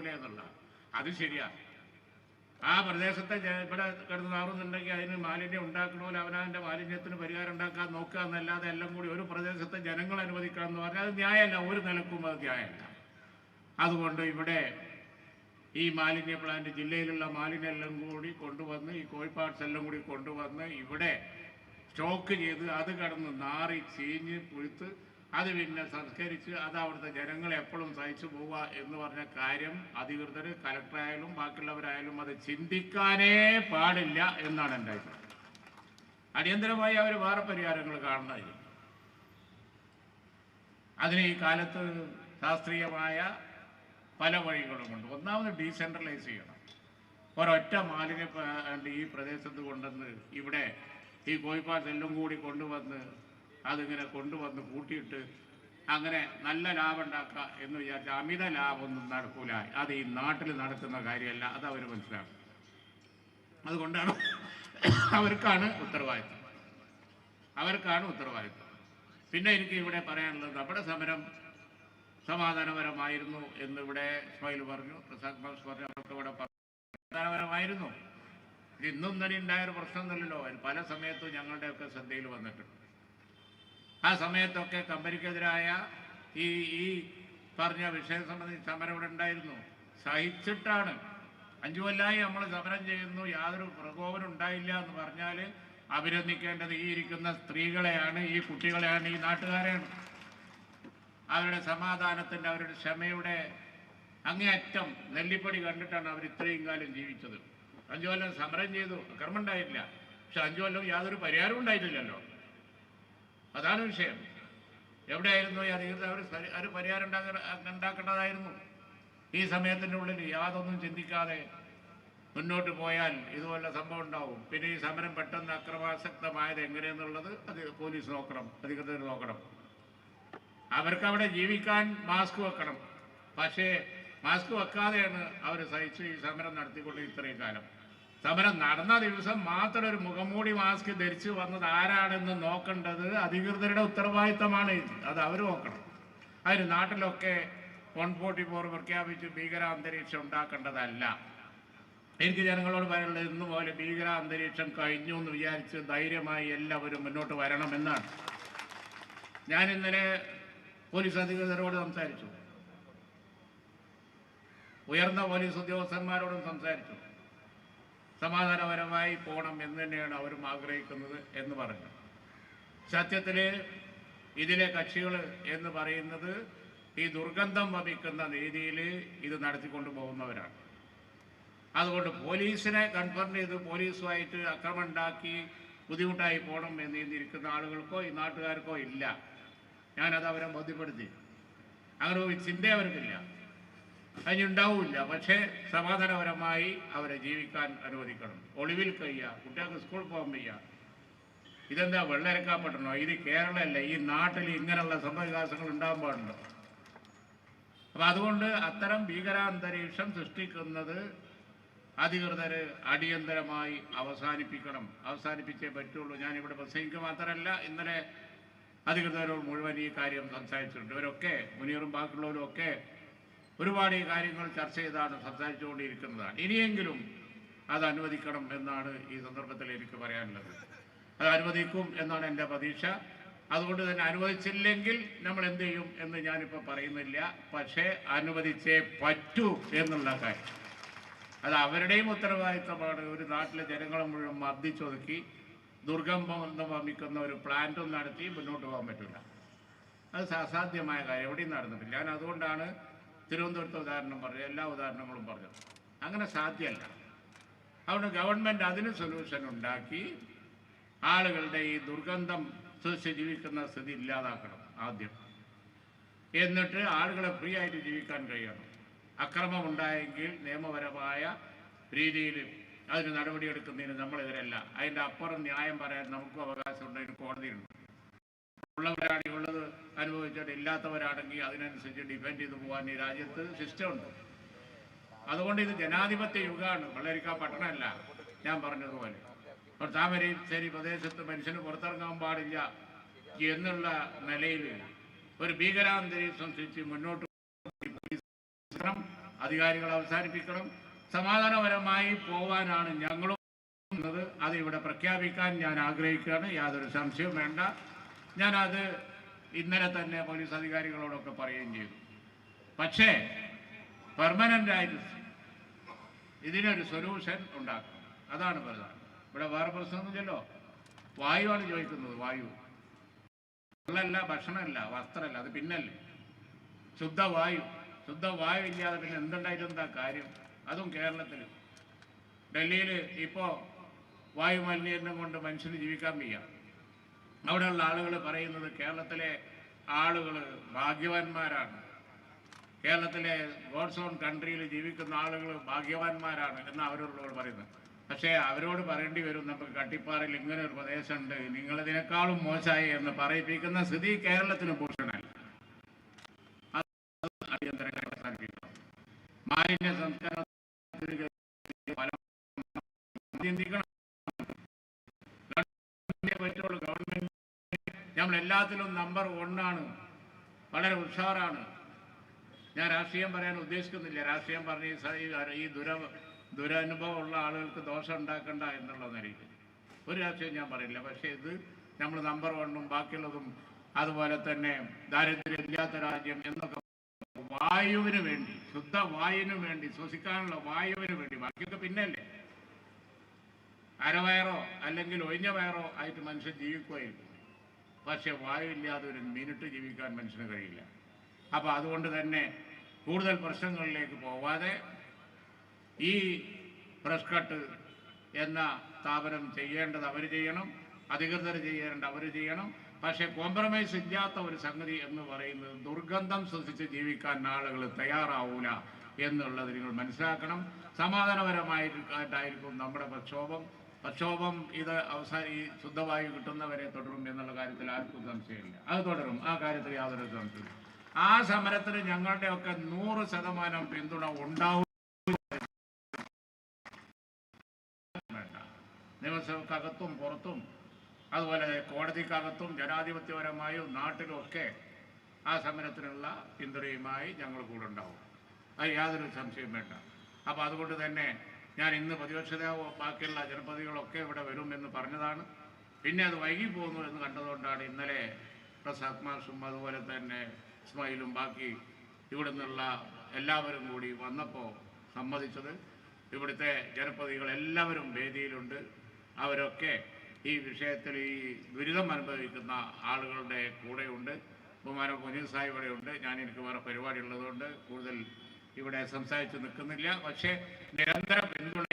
ഉണ്ടാവൂലേ എന്നുള്ള അത് ശരിയാ. ആ പ്രദേശത്തെ ഇവിടെ കിടന്ന് നാറുന്നുണ്ടെങ്കിൽ അതിന് മാലിന്യം ഉണ്ടാക്കണമല്ലോ അവനവന്റെ മാലിന്യത്തിന് പരിഹാരം ഉണ്ടാക്കാൻ നോക്കുക എന്നല്ലാതെ എല്ലാം കൂടി ഒരു പ്രദേശത്തെ ജനങ്ങൾ അനുവദിക്കണം എന്ന് പറഞ്ഞാൽ അത് ന്യായമല്ല ഒരു നിലക്കും അത് ന്യായമല്ല. അതുകൊണ്ട് ഇവിടെ ഈ മാലിന്യ പ്ലാന്റ് ജില്ലയിലുള്ള മാലിന്യം എല്ലാം കൂടി കൊണ്ടുവന്ന് ഈ കോഴിപ്പാട്സ് എല്ലാം കൂടി കൊണ്ടുവന്ന് ഇവിടെ സ്റ്റോക്ക് ചെയ്ത് അത് കടന്ന് നാറി ചീഞ്ഞ് പുഴുത്ത് അത് പിന്നെ സംസ്കരിച്ച് അത് അവിടുത്തെ ജനങ്ങൾ എപ്പോഴും സഹിച്ചു പോവുക എന്ന് പറഞ്ഞ കാര്യം അധികൃതർ കലക്ടറായാലും ബാക്കിയുള്ളവരായാലും അത് ചിന്തിക്കാനേ പാടില്ല എന്നാണ് എന്റെ അഭിപ്രായം. അടിയന്തരമായി അവർ വേറെ പരിഹാരങ്ങൾ കാണുന്നതായിരിക്കും. അതിന് ഈ കാലത്ത് ശാസ്ത്രീയമായ പല വഴികളുമുണ്ട്. ഒന്നാമത് ഡീസെൻട്രലൈസ് ചെയ്യണം. ഒരൊറ്റ മാലിന്യ ഈ പ്രദേശത്ത് കൊണ്ടുവന്ന് ഇവിടെ ഈ കോഴിപ്പാട്ട് എല്ലാം കൂടി കൊണ്ടുവന്ന് അതിങ്ങനെ കൊണ്ടുവന്ന് കൂട്ടിയിട്ട് അങ്ങനെ നല്ല ലാഭം ഉണ്ടാക്കുക എന്ന് വിചാരിച്ച അമിത ലാഭമൊന്നും നടക്കൂല. അത് ഈ നാട്ടിൽ നടക്കുന്ന കാര്യമല്ല അത് അവർ മനസ്സിലാക്കും അതുകൊണ്ടാണ് അവർക്കാണ് ഉത്തരവാദിത്വം. അവർക്കാണ് ഉത്തരവാദിത്വം. പിന്നെ എനിക്ക് ഇവിടെ പറയാനുള്ളത് നമ്മുടെ സമരം സമാധാനപരമായിരുന്നു എന്ന് ഇവിടെ ഇസ്മായിൽ പറഞ്ഞു പ്രസാദ് മാസ് പറഞ്ഞു അവർക്ക് ഇവിടെ. സമാധാനപരമായിരുന്നു. ഇന്നും തന്നെ ഉണ്ടായ ഒരു പ്രശ്നമൊന്നുമില്ലല്ലോ. പല സമയത്തും ഞങ്ങളുടെയൊക്കെ ശ്രദ്ധയിൽ വന്നിട്ടുണ്ട്. ആ സമയത്തൊക്കെ കമ്പനിക്കെതിരായ ഈ ഈ പറഞ്ഞ വിഷയം സംബന്ധിച്ച് സമരം ഇവിടെ ഉണ്ടായിരുന്നു. സഹിച്ചിട്ടാണ്. അഞ്ചു കൊല്ലായി നമ്മൾ സമരം ചെയ്യുന്നു. യാതൊരു പ്രകോപനം ഉണ്ടായില്ല എന്ന് പറഞ്ഞാൽ അഭിനന്ദിക്കേണ്ടത് ഈ ഇരിക്കുന്ന സ്ത്രീകളെയാണ് ഈ കുട്ടികളെയാണ് ഈ നാട്ടുകാരെയാണ്. അവരുടെ സമാധാനത്തിന്റെ അവരുടെ ക്ഷമയുടെ അങ്ങേയറ്റം നെല്ലിപ്പടി കണ്ടിട്ടാണ് അവർ ഇത്രയും കാലം ജീവിച്ചത്. അഞ്ചു കൊല്ലം സമരം ചെയ്തു. അക്രമം ഉണ്ടായിട്ടില്ല. പക്ഷെ അഞ്ചു കൊല്ലം യാതൊരു പരിഹാരവും ഉണ്ടായിട്ടില്ലല്ലോ. അതാണ് വിഷയം. എവിടെയായിരുന്നു ഈ അധികൃതർ? അവർ ഒരു പരിഹാരം ഉണ്ടാക്ക- ഉണ്ടാക്കേണ്ടതായിരുന്നു. ഈ സമയത്തിന്റെ ഉള്ളിൽ യാതൊന്നും ചിന്തിക്കാതെ മുന്നോട്ട് പോയാൽ ഇതുപോലെ സംഭവം ഉണ്ടാവും. പിന്നെ ഈ സമരം പെട്ടെന്ന് അക്രമാസക്തമായത് എങ്ങനെയെന്നുള്ളത് അത് പോലീസ് നോക്കണം അധികൃതർ നോക്കണം. അവർക്ക് അവിടെ ജീവിക്കാൻ മാസ്ക് വെക്കണം. പക്ഷേ മാസ്ക് വെക്കാതെയാണ് അവർ സഹിച്ച് ഈ സമരം നടത്തിക്കൊണ്ട് ഇത്രയും കാലം. സമരം നടന്ന ദിവസം മാത്രം ഒരു മുഖംമൂടി മാസ്ക് ധരിച്ചു വന്നത് ആരാണെന്ന് നോക്കേണ്ടത് അധികൃതരുടെ ഉത്തരവാദിത്തമാണ്. അത് അവർ നോക്കണം. അതിന് നാട്ടിലൊക്കെ വൺ ഫോർട്ടി ഫോർ പ്രഖ്യാപിച്ച് ഭീകര അന്തരീക്ഷം ഉണ്ടാക്കേണ്ടതല്ല. എനിക്ക് ജനങ്ങളോട് പറയാനുള്ളത് ഇന്ന് പോലെ ഭീകര അന്തരീക്ഷം കഴിഞ്ഞു എന്ന് വിചാരിച്ച് ധൈര്യമായി എല്ലാവരും മുന്നോട്ട് വരണമെന്നാണ്. ഞാൻ ഇന്നലെ പോലീസ് അധികൃതരോട് സംസാരിച്ചു. ഉയർന്ന പോലീസ് ഉദ്യോഗസ്ഥന്മാരോടും സംസാരിച്ചു. സമാധാനപരമായി പോകണം എന്ന് തന്നെയാണ് അവരും ആഗ്രഹിക്കുന്നത് എന്ന് പറഞ്ഞു സത്യത്തിൽ ഇതിലെ കക്ഷികൾ എന്ന് പറയുന്നത് ഈ ദുർഗന്ധം വമിക്കുന്ന രീതിയിൽ ഇത് നടത്തിക്കൊണ്ടു പോകുന്നവരാണ്. അതുകൊണ്ട് പോലീസിനെ കൺഫേം ചെയ്ത് പോലീസുമായിട്ട് അക്രമം ഉണ്ടാക്കി ബുദ്ധിമുട്ടായി പോകണം എന്ന് ആളുകൾക്കോ ഈ നാട്ടുകാർക്കോ ഇല്ല. ഞാനത് അവരെ ബോധ്യപ്പെടുത്തി. അങ്ങനെ ഒരു ചിന്ത അവർക്കില്ല അതിനുണ്ടാവില്ല. പക്ഷേ സമാധാനപരമായി അവരെ ജീവിക്കാൻ അനുവദിക്കണം. ഒളിവിൽ കഴിയുക. കുട്ടികൾക്ക് സ്കൂൾ പോകാൻ വയ്യ. ഇതെന്താ വെള്ളരക്കാൻ പറ്റണോ ഇത് കേരളമല്ല. ഈ നാട്ടിൽ ഇങ്ങനെയുള്ള സംഭവവികാസങ്ങൾ ഉണ്ടാകാൻ പാടുണ്ടോ? അപ്പം അതുകൊണ്ട് അത്തരം ഭീകരാന്തരീക്ഷം സൃഷ്ടിക്കുന്നത് അധികൃതർ അടിയന്തരമായി അവസാനിപ്പിക്കണം. അവസാനിപ്പിച്ചേ പറ്റുള്ളൂ. ഞാനിവിടെ പ്രസംഗിക്കുക മാത്രമല്ല ഇന്നലെ അധികൃതരോട് മുഴുവൻ ഈ കാര്യം സംസാരിച്ചിട്ടുണ്ട്. ഇവരൊക്കെ മുനീറും ബാക്കിയുള്ളവരും ഒക്കെ ഒരുപാട് ഈ കാര്യങ്ങൾ ചർച്ച ചെയ്താണ് സംസാരിച്ചുകൊണ്ടിരിക്കുന്നതാണ്. ഇനിയെങ്കിലും അത് അനുവദിക്കണം എന്നാണ് ഈ സന്ദർഭത്തിൽ എനിക്ക് പറയാനുള്ളത്. അത് അനുവദിക്കും എന്നാണ് എന്റെ പ്രതീക്ഷ. അതുകൊണ്ട് തന്നെ അനുവദിച്ചില്ലെങ്കിൽ നമ്മൾ എന്ത് ചെയ്യും എന്ന് ഞാനിപ്പോൾ പറയുന്നില്ല. പക്ഷേ അനുവദിച്ചേ പറ്റൂ എന്നുള്ള കാര്യം. അത് അവരുടെയും ഉത്തരവാദിത്തമാണ്. ഒരു നാട്ടിലെ ജനങ്ങളെ മുഴുവൻ മർദ്ദിച്ചൊതുക്കി ദുർഗന്ധം വമിക്കുന്ന ഒരു പ്ലാന്റും നടത്തി മുന്നോട്ട് പോകാൻ പറ്റില്ല അത് അസാധ്യമായ കാര്യം. എവിടെയും നടന്നിട്ടില്ല. ഞാൻ അതുകൊണ്ടാണ് തിരുവനന്തപുരത്തെ ഉദാഹരണം പറഞ്ഞു എല്ലാ ഉദാഹരണങ്ങളും പറഞ്ഞു. അങ്ങനെ സാധ്യമല്ല. അതുകൊണ്ട് ഗവൺമെന്റ് അതിന് സൊല്യൂഷൻ ഉണ്ടാക്കി ആളുകളുടെ ഈ ദുർഗന്ധം സൃഷ്ടിച്ച് ജീവിക്കുന്ന സ്ഥിതി ഇല്ലാതാക്കണം ആദ്യം. എന്നിട്ട് ആളുകളെ ഫ്രീ ആയിട്ട് ജീവിക്കാൻ കഴിയണം. അക്രമം ഉണ്ടായെങ്കിൽ നിയമപരമായ രീതിയിൽ അതിന് നടപടിയെടുക്കുന്നതിന് നമ്മളെതിരല്ല. അതിന്റെ അപ്പുറം ന്യായം പറയാൻ നമുക്കും അവകാശമുണ്ട്. അതിന് കോടതിയുണ്ട്. ഉള്ള ഉള്ളത് അനുഭവിച്ചിട്ട് ഇല്ലാത്തവരാണെങ്കിൽ അതിനനുസരിച്ച് ഡിഫെൻഡ് ചെയ്ത് പോകാൻ ഈ രാജ്യത്ത് സിസ്റ്റമുണ്ട് അതുകൊണ്ട് ഇത് ജനാധിപത്യ യുഗമാണ്. വെള്ളരിക്ക പട്ടണമല്ല. ഞാൻ പറഞ്ഞതുപോലെ. ഇപ്പോൾ താമരശ്ശേരി പ്രദേശത്ത് മനുഷ്യന് പുറത്തിറങ്ങാൻ പാടില്ല എന്നുള്ള നിലയിൽ ഒരു ഭീകരാന്തരീക്ഷം സൃഷ്ടിച്ച് മുന്നോട്ട് അധികാരികൾ അവസാനിപ്പിക്കണം. സമാധാനപരമായി പോവാനാണ് ഞങ്ങളും അത് ഇവിടെ പ്രഖ്യാപിക്കാൻ ഞാൻ ആഗ്രഹിക്കുകയാണ്. യാതൊരു സംശയവും വേണ്ട. ഞാനത് ഇന്നലെ തന്നെ പോലീസ് അധികാരികളോടൊക്കെ പറയുകയും ചെയ്തു. പക്ഷേ പെർമനന്റ് ആയിട്ട് ഇതിനൊരു സൊല്യൂഷൻ ഉണ്ടാക്കണം. അതാണ് പ്രധാനം. ഇവിടെ വേറെ പ്രശ്നമൊന്നുമില്ലല്ലോ. വായുവാണ് ചോദിക്കുന്നത് വായു. വെള്ളമല്ല ഭക്ഷണമല്ല വസ്ത്രമല്ല അത് പിന്നല്ലേ. ശുദ്ധവായു ശുദ്ധവായു ഇല്ലാതെ പിന്നെ എന്തുണ്ടായിട്ടും എന്താ കാര്യം? അതും കേരളത്തിൽ ഡൽഹിയിൽ ഇപ്പോൾ വായു മലിനീകരണം കൊണ്ട് മനുഷ്യന് ജീവിക്കാൻ വയ്യ. അവിടെയുള്ള ആളുകൾ പറയുന്നത് കേരളത്തിലെ ആളുകൾ ഭാഗ്യവാന്മാരാണ്. കേരളത്തിലെ ഗോഡ്സ് ഓൺ കൺട്രിയിൽ ജീവിക്കുന്ന ആളുകൾ ഭാഗ്യവാന്മാരാണ് എന്ന് അവരോട് പറയുന്നത്. പക്ഷേ അവരോട് പറയേണ്ടി വരും നമുക്ക് കട്ടിപ്പാറയിൽ ഇങ്ങനെ ഒരു പ്രദേശമുണ്ട് നിങ്ങളിതിനേക്കാളും മോശമായി എന്ന് പറയിപ്പിക്കുന്ന സ്ഥിതി കേരളത്തിന് പോഷണല്ല അത് അടിയന്തരമായി അവസാനിപ്പിക്കണം മാലിന്യ സംസ്കാരം ചിന്തിക്കണം ഗവൺമെന്റിനെ പറ്റുള്ളൂ ഗവൺമെന്റ് നമ്മൾ എല്ലാത്തിലും നമ്പർ ഒന്നാണ്. വളരെ ഉഷാറാണ്. ഞാൻ രാഷ്ട്രീയം പറയാൻ ഉദ്ദേശിക്കുന്നില്ല. രാഷ്ട്രീയം പറഞ്ഞ് ഈ ദുര ദുരനുഭവം ഉള്ള ആളുകൾക്ക് ദോഷം ഉണ്ടാക്കണ്ട എന്നുള്ള ഒരു രാഷ്ട്രീയം ഞാൻ പറയില്ല. പക്ഷേ ഇത് നമ്മൾ നമ്പർ വണ്ണും ബാക്കിയുള്ളതും അതുപോലെ തന്നെ ദാരിദ്ര്യം ഇല്ലാത്ത രാജ്യം എന്നൊക്കെ വായുവിന് വേണ്ടി ശുദ്ധ വായുവിന് വേണ്ടി ശ്വസിക്കാനുള്ള വായുവിന് വേണ്ടി ബാക്കിയൊക്കെ പിന്നല്ലേ? അരവയറോ അല്ലെങ്കിൽ ഒഴിഞ്ഞ വയറോ ആയിട്ട് മനുഷ്യൻ ജീവിക്കുകയായിരിക്കും. പക്ഷെ വായുവില്ലാതെ ഒരു മിനിറ്റ് ജീവിക്കാൻ മനുഷ്യന് കഴിയില്ല. അപ്പോൾ അതുകൊണ്ട് തന്നെ കൂടുതൽ പ്രശ്നങ്ങളിലേക്ക് പോവാതെ ഈ പ്രസ് കട്ട് എന്ന സ്ഥാപനം ചെയ്യേണ്ടത് അവർ ചെയ്യണം അധികൃതർ ചെയ്യേണ്ടത് അവർ ചെയ്യണം. പക്ഷേ കോംപ്രമൈസ് ഇല്ലാത്ത ഒരു സംഗതി എന്ന് പറയുന്നത് ദുർഗന്ധം ശ്വസിച്ച് ജീവിക്കാൻ ആളുകൾ തയ്യാറാവൂല എന്നുള്ളത് നിങ്ങൾ മനസ്സിലാക്കണം. സമാധാനപരമായിട്ടായിരിക്കും നമ്മുടെ പ്രക്ഷോഭം. പ്രക്ഷോഭം ഇത് അവസാന ഈ ശുദ്ധവായു കിട്ടുന്നവരെ തുടരും എന്നുള്ള കാര്യത്തിൽ ആർക്കും സംശയമില്ല. അത് തുടരും. ആ കാര്യത്തിൽ യാതൊരു സംശയമില്ല ആ സമരത്തിന് ഞങ്ങളുടെയൊക്കെ നൂറ് ശതമാനം പിന്തുണ ഉണ്ടാവും. നിയമസഭക്കകത്തും പുറത്തും അതുപോലെ കോടതിക്കകത്തും ജനാധിപത്യപരമായും നാട്ടിലും ഒക്കെ ആ സമരത്തിനുള്ള പിന്തുണയുമായി ഞങ്ങൾ കൂടെ ഉണ്ടാവും. അത് യാതൊരു സംശയം വേണ്ട. അപ്പോൾ അതുകൊണ്ട് തന്നെ ഞാൻ ഇന്ന് പ്രതിപക്ഷ ബാക്കിയുള്ള ജനപ്രതികളൊക്കെ ഇവിടെ വരുമെന്ന് പറഞ്ഞതാണ്. പിന്നെ അത് വൈകി പോകുന്നു എന്ന് കണ്ടതുകൊണ്ടാണ് ഇന്നലെ പ്രസ് മാഷും അതുപോലെ തന്നെ ഇസ്മായിലും ബാക്കി ഇവിടെ നിന്നുള്ള എല്ലാവരും കൂടി വന്നപ്പോൾ സമ്മതിച്ചത്. ഇവിടുത്തെ ജനപ്രതികൾ എല്ലാവരും വേദിയിലുണ്ട്. അവരൊക്കെ ഈ വിഷയത്തിൽ ഈ ദുരിതം അനുഭവിക്കുന്ന ആളുകളുടെ കൂടെയുണ്ട്. ബഹുമാനം മുനീർ സാഹിബ് ഇവിടെയുണ്ട്. ഞാൻ എനിക്ക് വേറെ പരിപാടി ഉള്ളതുകൊണ്ട് കൂടുതൽ ഇവിടെ സംസാരിച്ച് നിൽക്കുന്നില്ല. പക്ഷേ നിരന്തര പിന്തുണ